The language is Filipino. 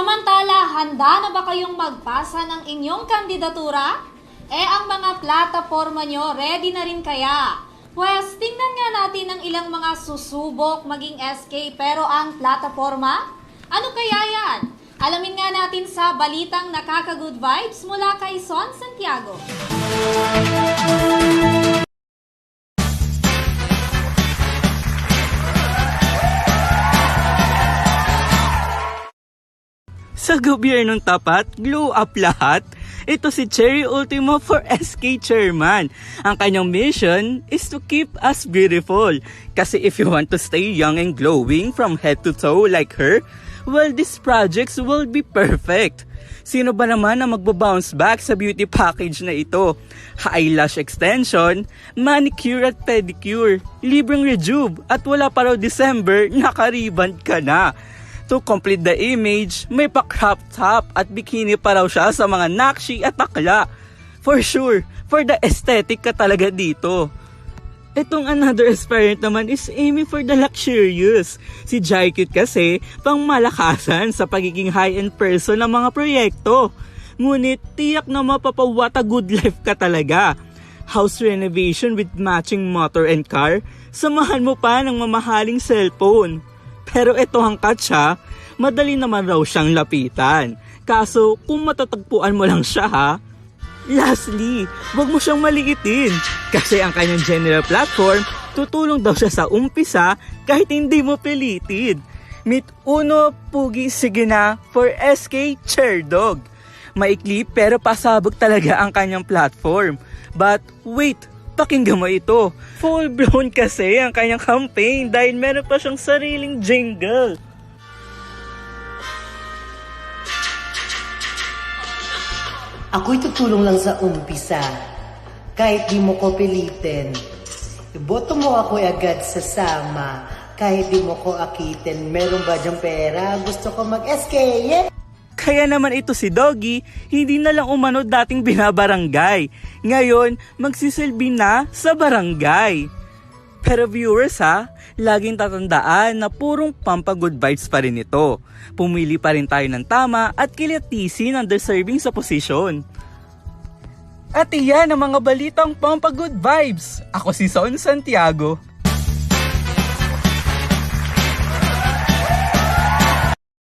Samantala, handa na ba kayong magpasa ng inyong kandidatura? Eh ang mga plataforma nyo, ready na rin kaya? Pwes, tingnan nga natin ang ilang mga susubok maging SK pero ang plataforma? Ano kaya yan? Alamin nga natin sa balitang nakaka-good vibes mula kay Son Santiago. Sa gobyernong tapat, glow up lahat. Ito si Cherry Ultimo for SK Chairman. Ang kanyang mission is to keep us beautiful. Kasi if you want to stay young and glowing from head to toe like her, well, these projects will be perfect. Sino ba naman ang magbabounce back sa beauty package na ito? Eyelash extension, manicure at pedicure, libreng rejuve, at wala pa raw December, nakariband ka na. To complete the image, may pa-crop top at bikini pa raw siya sa mga nakshi at takla. For sure, for the aesthetic ka talaga dito. Itong another aspirant naman is aiming for the luxurious. Si Jaikut kasi pang malakasan sa pagiging high-end person ng mga proyekto. Ngunit tiyak na mapapawata good life ka talaga. House renovation with matching motor and car, samahan mo pa ng mamahaling cellphone. Pero ito ang katsa, madali naman raw siyang lapitan. Kaso kung matatagpuan mo lang siya ha, Lastly, wag mo siyang maliitin kasi ang kanyang general platform tutulong daw siya sa umpisa kahit hindi mo pilitin. Meet Uno Pugi Sigina for SK Chair. Maikli pero pasabog talaga ang kanyang platform. But wait, pakinggan mo ito. Full blown kasi ang kanyang campaign dahil meron pa siyang sariling jingle. Ako'y tutulong lang sa umpisa. Kahit di mo ko pilitin. Iboto mo ako agad sa sama. Kahit di mo ko akitin. Meron ba diyang pera? Gusto ko mag-SK, yeah! Kaya naman ito si Doggy, hindi na lang umano dating binabarangay. Ngayon, magsisilbi na sa barangay. Pero viewers ha, laging tatandaan na purong pampagood vibes pa rin ito. Pumili pa rin tayo ng tama at kilatisin ang deserving sa posisyon. At iyan ang mga balitang pampagood vibes. Ako si Son Santiago.